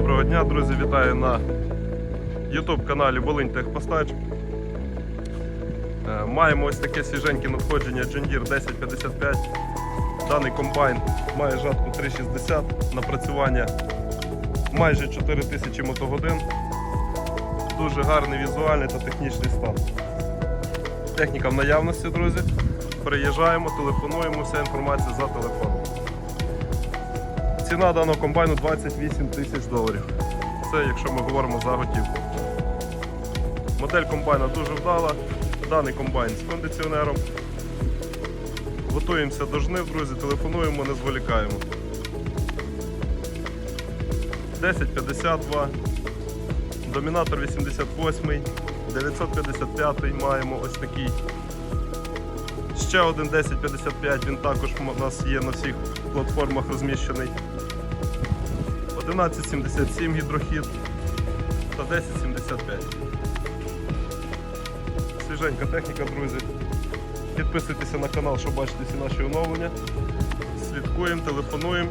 дня, друзі, вітаю на YouTube каналі Волинь Техпостач. Е, Маємо ось таке свіженьке надходження John Deere 1055. Даний комбайн має жатку 360, напрацювання майже 4000 мотогодин. Дуже гарний візуальний та технічний стан. Техніка в наявності, друзі. Приїжджаємо, телефонуємо, вся інформація за телефоном. Ціна даного комбайну 28 тисяч доларів. Це якщо ми говоримо за готівку. Модель комбайна дуже вдала. Даний комбайн з кондиціонером. Готуємося до жнив, друзі, телефонуємо, не зволікаємо. 1052, домінатор 88, 955 маємо ось такий. Ще один 1055, він також у нас є на всіх платформах розміщений. 1177 гідрохід та 1075. Свіженька техніка, друзі. Підписуйтеся на канал, щоб бачити всі наші оновлення. Слідкуємо, телефонуємо.